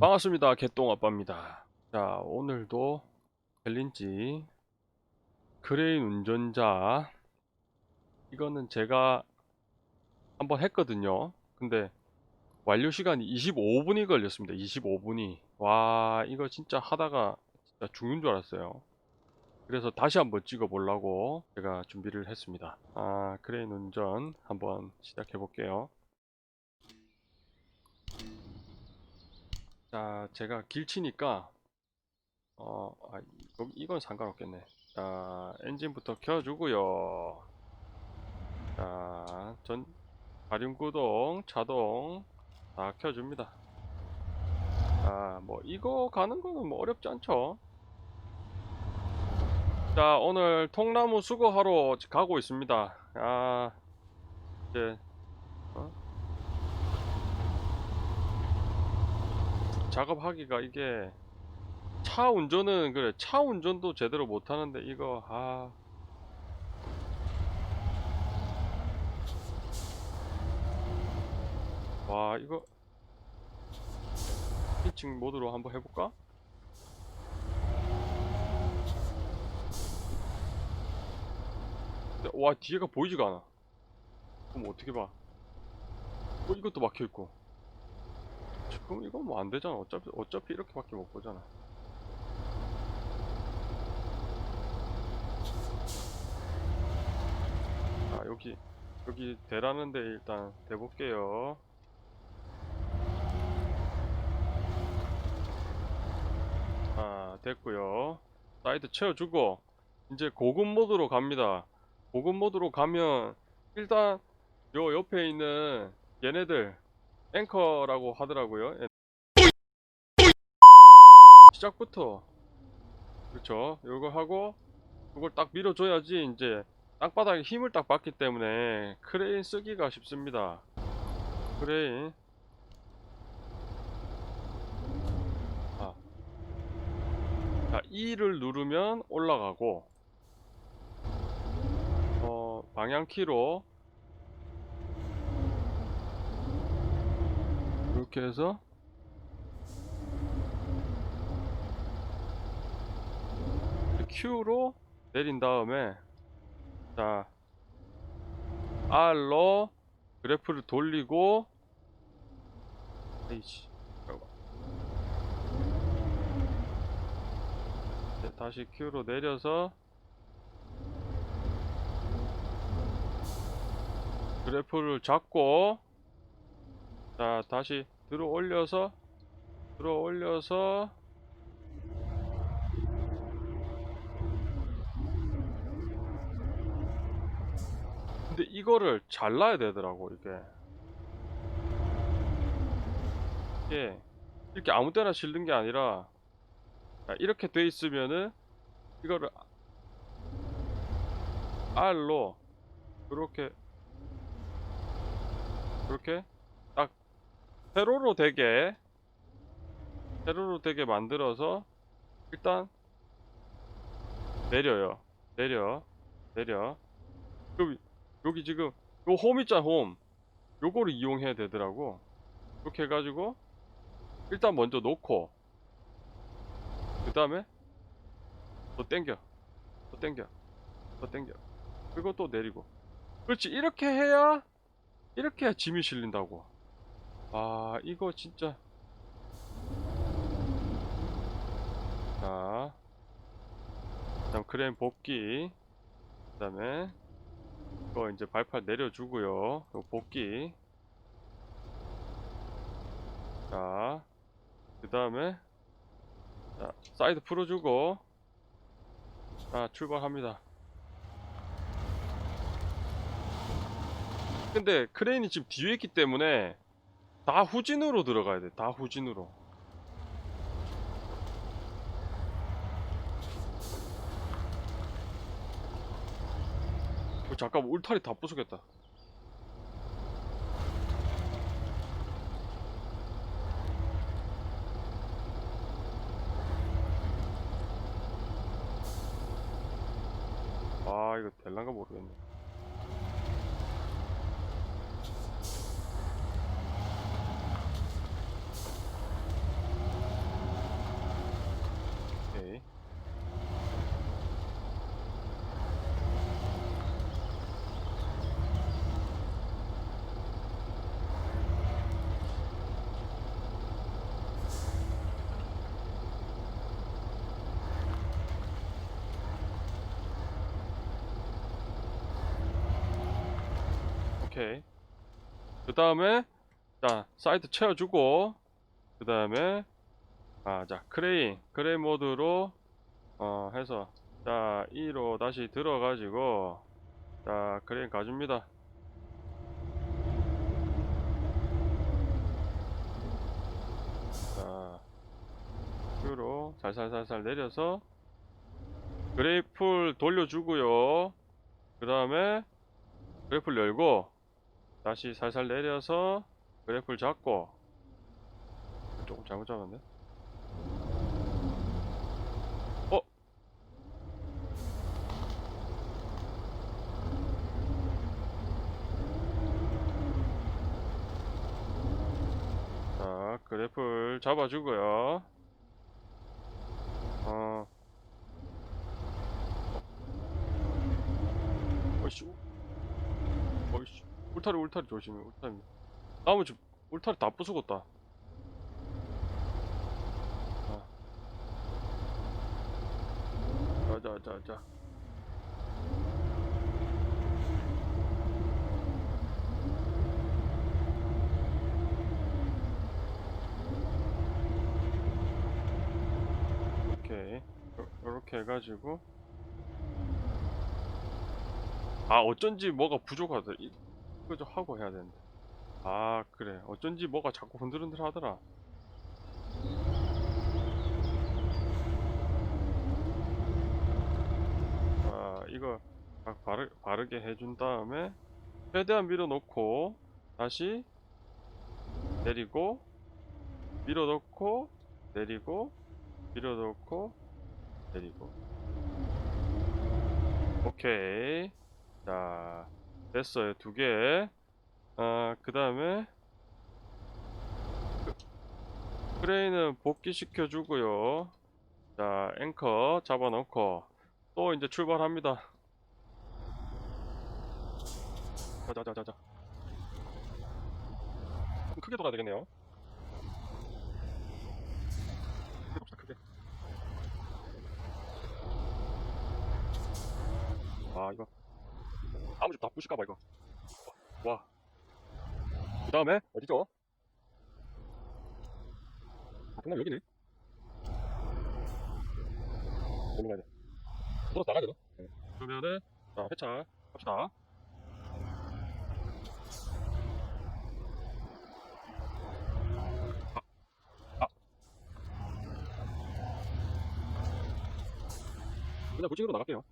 반갑습니다. 개똥아빠입니다. 자, 오늘도 챌린지 크레인 운전자 이거는 제가 한번 했거든요. 근데 완료 시간이 25분이 걸렸습니다. 25분이. 와, 이거 진짜 하다가 진짜 죽는 줄 알았어요. 그래서 다시 한번 찍어 보려고 제가 준비를 했습니다. 아, 크레인 운전 한번 시작해 볼게요. 자, 제가 길치니까 어, 아, 이건 상관없겠네. 자, 엔진부터 켜주고요. 자, 전 가림구동, 자동 다 켜줍니다. 자, 뭐 이거 가는 거는 뭐 어렵지 않죠? 자, 오늘 통나무 수거하러 가고 있습니다. 아, 이제 작업하기가 이게 차 운전은 그래 차 운전도 제대로 못하는데 이거 아 와 이거 피칭 모드로 한번 해볼까? 와 뒤에가 보이지가 않아 그럼 어떻게 봐? 어 이것도 막혀있고 지금 이건 뭐 안 되잖아. 어차피 어차피 이렇게밖에 못 보잖아. 아 여기 여기 대라는데 일단 대볼게요. 아 됐고요. 사이드 채워주고 이제 고급 모드로 갑니다. 고급 모드로 가면 일단 요 옆에 있는 얘네들 앵커라고 하더라고요. 예. 시작부터 그렇죠. 요거 하고 그걸 딱 밀어줘야지 이제 땅바닥에 힘을 딱 받기 때문에 크레인 쓰기가 쉽습니다. 크레인 아. 자, E를 누르면 올라가고 어, 방향키로 이렇게 해서 Q로 내린 다음에 자 R로 그래프를 돌리고 에이씨 다시 Q로 내려서 그래프를 잡고 자 다시 들어 올려서 들어 올려서. 근데 이거를 잘라야 되더라고 이게. 이게 이렇게 아무 때나 실는 게 아니라 자, 이렇게 돼 있으면은 이거를 R로 그렇게 그렇게 딱 세로로 되게 세로로 되게 만들어서 일단 내려요. 내려 내려. 여기 여기 지금 요 홈 있잖아 홈. 요거를 이용해야 되더라고. 이렇게 해가지고 일단 먼저 놓고 그 다음에 또 땡겨 또 땡겨 또 땡겨. 그리고 또 내리고. 그렇지 이렇게 해야 이렇게 해야 짐이 실린다고 아 이거 진짜. 자. 그다음 크레인 복귀. 그 다음에 이거 이제 발판 내려주고요. 요 복귀. 자 그 다음에 자 사이드 풀어주고. 자 출발합니다. 근데 크레인이 지금 뒤에 있기 때문에 다 후진으로 들어가야 돼. 다 후진으로. 어, 잠깐 울타리 다 부수겠다. 아 이거 될란가 모르겠네. 오케이. 그 다음에, 자, 사이드 채워주고, 그 다음에, 아, 자, 크레인, 크레인 모드로, 어, 해서, 자, 2로 다시 들어가지고, 자, 크레인 가줍니다. 자, Q로 살살살살 내려서, 그레이풀 돌려주고요. 그 다음에, 그래플 열고 다시 살살 내려서 그래플 잡고 조금 잘못 잡았네. 어? 자 그래플 잡아주고요. 어. 어이씨 울타리 울타리 조심해 울타리. 집 울타리 다 부수겠다. 아. 자자 자 자. 오케이 이렇게 해가지고. 아 어쩐지 뭐가 부족하다 좀 하고 해야 되는데. 아 그래. 어쩐지 뭐가 자꾸 흔들흔들 하더라. 아 이거 딱 바르, 바르게 해준 다음에 최대한 밀어놓고 다시 내리고 밀어넣고 내리고 밀어넣고 내리고. 오케이. 자 됐어요 두 개 아, 그 다음에 크레인은 복귀시켜 주고요. 자, 앵커 잡아놓고 또 이제 출발합니다. 자자자자자. 좀 크게 돌아야 되겠네요. 아, 이거 아무 집다 부실까봐 이거. 와. 그 다음에 어디죠? 아, 정말 여기네. 어디로 가야 돼? 돌아서 나가야 되나? 네. 그러면은 자 회차 합시다. 아, 아. 그냥 부직으로 나갈게요.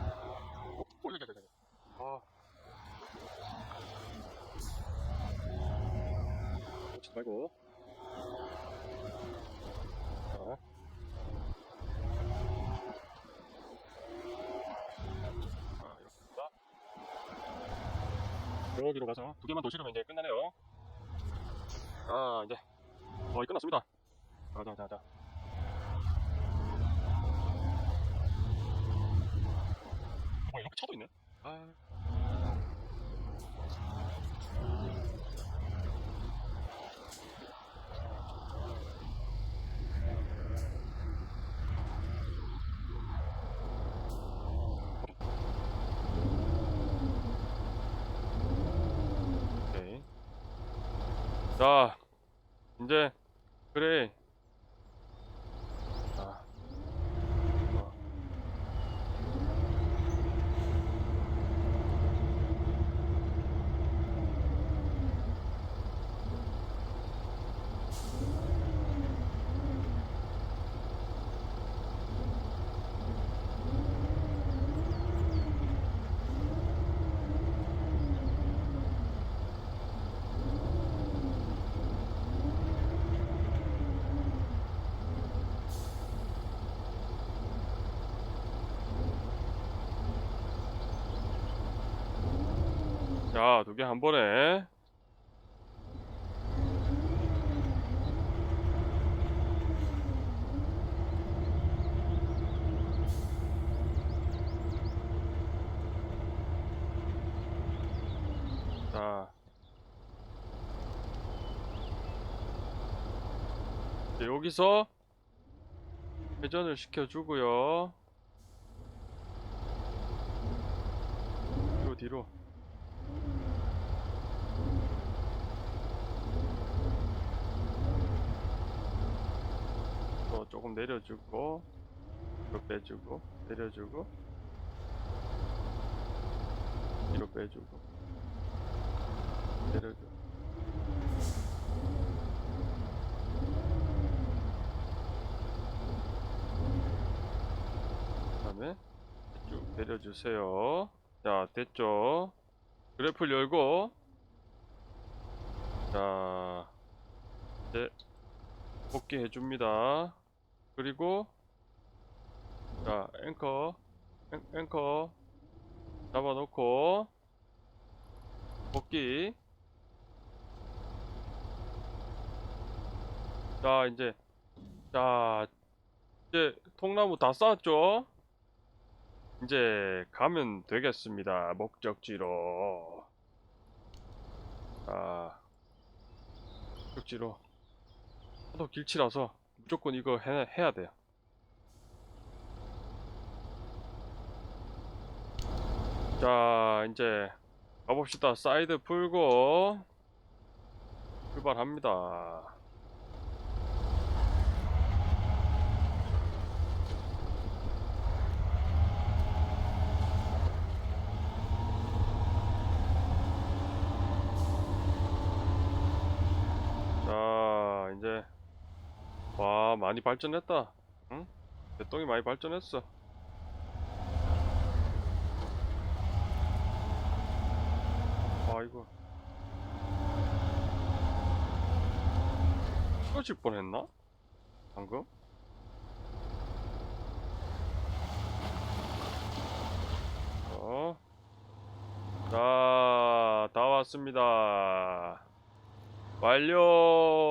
어, 어, 여기, 여기, 여기. 아. 놓치지 말고. 자. 아, 이렇습니다. 여기로 가서 두 개만 더 실으면 이제 끝나네요. 아, 이제 거의 끝났습니다. 자, 자, 자, 자. 어, 이렇게 차도 있네. 아. 오케이. 자, 이제 그래. 자, 두 개 한 번에. 자. 여기서 회전을 시켜주고요. 뒤로 뒤로. 조금 내려주고 뒤로 빼주고 내려주고 뒤로 빼주고 내려주고 그다음에 쭉 내려주세요. 자, 됐죠? 그래프를 열고, 자, 이제 복귀해 줍니다. 그리고, 자, 앵커, 앵, 앵커 잡아놓고, 복귀. 자, 이제, 자, 이제 통나무 다 쌓았죠? 이제 가면 되겠습니다. 목적지로. 자, 목적지로. 하도 길치라서 무조건 이거 해, 해야 돼요. 자, 이제 가봅시다. 사이드 풀고 출발합니다. 자, 이제 와 많이 발전했다. 응? 대똥이 많이 발전했어. 아이고. 쓰러질 뻔했나? 방금? 어. 자, 다 왔습니다. 완료!